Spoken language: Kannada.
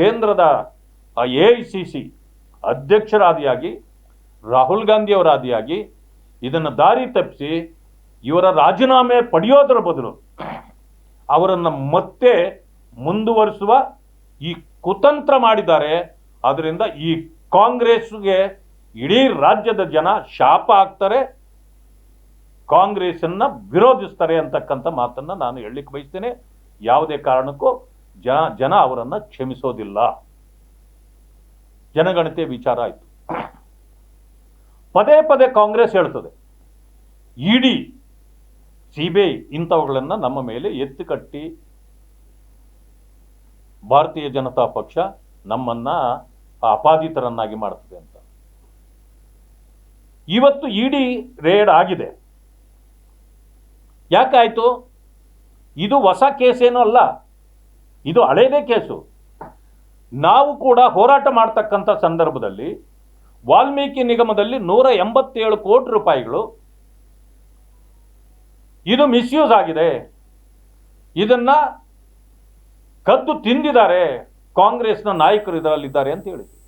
ಕೇಂದ್ರದ ಎ ಐ ಸಿ ಸಿ ಅಧ್ಯಕ್ಷರಾದಿಯಾಗಿ ರಾಹುಲ್ ಗಾಂಧಿಯವರಾದಿಯಾಗಿ ಇದನ್ನು ದಾರಿ ತಪ್ಪಿಸಿ ಇವರ ರಾಜೀನಾಮೆ ಪಡೆಯೋದರ ಬದಲು ಅವರನ್ನು ಮತ್ತೆ ಮುಂದುವರಿಸುವ ಈ ಕುತಂತ್ರ ಮಾಡಿದ್ದಾರೆ. ಅದರಿಂದ ಈ ಕಾಂಗ್ರೆಸ್ಗೆ ಇಡೀ ರಾಜ್ಯದ ಜನ ಶಾಪ ಹಾಕ್ತಾರೆ ಕಾಂಗ್ರೆಸ್ಸನ್ನ ವಿರೋಧಿಸ್ತಾರೆ ಅಂತಕ್ಕಂಥ ಮಾತನ್ನ ನಾನು ಹೇಳಲಿಕ್ಕೆ ಬಯಸ್ತೇನೆ. ಯಾವುದೇ ಕಾರಣಕ್ಕೂ ಜನ ಜನ ಅವರನ್ನು ಕ್ಷಮಿಸೋದಿಲ್ಲ. ಜನಗಣತಿ ವಿಚಾರ ಆಯಿತು. ಪದೇ ಪದೇ ಕಾಂಗ್ರೆಸ್ ಹೇಳ್ತದೆ, ಇಡಿ ಸಿ ಬಿ ಐ ಇಂಥವುಗಳನ್ನು ನಮ್ಮ ಮೇಲೆ ಎತ್ತು ಕಟ್ಟಿ, ಭಾರತೀಯ ಜನತಾ ಪಕ್ಷ ನಮ್ಮನ್ನ ಅಪಾದಿತರನ್ನಾಗಿ ಮಾಡ್ತದೆ ಅಂತ. ಇವತ್ತು ಇಡಿ ರೇಡ್ ಆಗಿದೆ. ಯಾಕಾಯಿತು? ಇದು ಹೊಸ ಕೇಸೇನೂ ಅಲ್ಲ. ಇದು ಹಳೇದೇ ಕೇಸು. ನಾವು ಕೂಡ ಹೋರಾಟ ಮಾಡ್ತಕ್ಕಂಥ ಸಂದರ್ಭದಲ್ಲಿ ವಾಲ್ಮೀಕಿ ನಿಗಮದಲ್ಲಿ ನೂರ ಎಂಬತ್ತೇಳು ಕೋಟಿ ರೂಪಾಯಿಗಳು ಇದು ಮಿಸ್ಯೂಸ್ ಆಗಿದೆ. ಇದನ್ನು ಕದ್ದು ತಿಂದಿದ್ದಾರೆ ಕಾಂಗ್ರೆಸ್ನ ನಾಯಕರು ಇದರಲ್ಲಿದ್ದಾರೆ ಅಂತ ಹೇಳಿದ್ರು.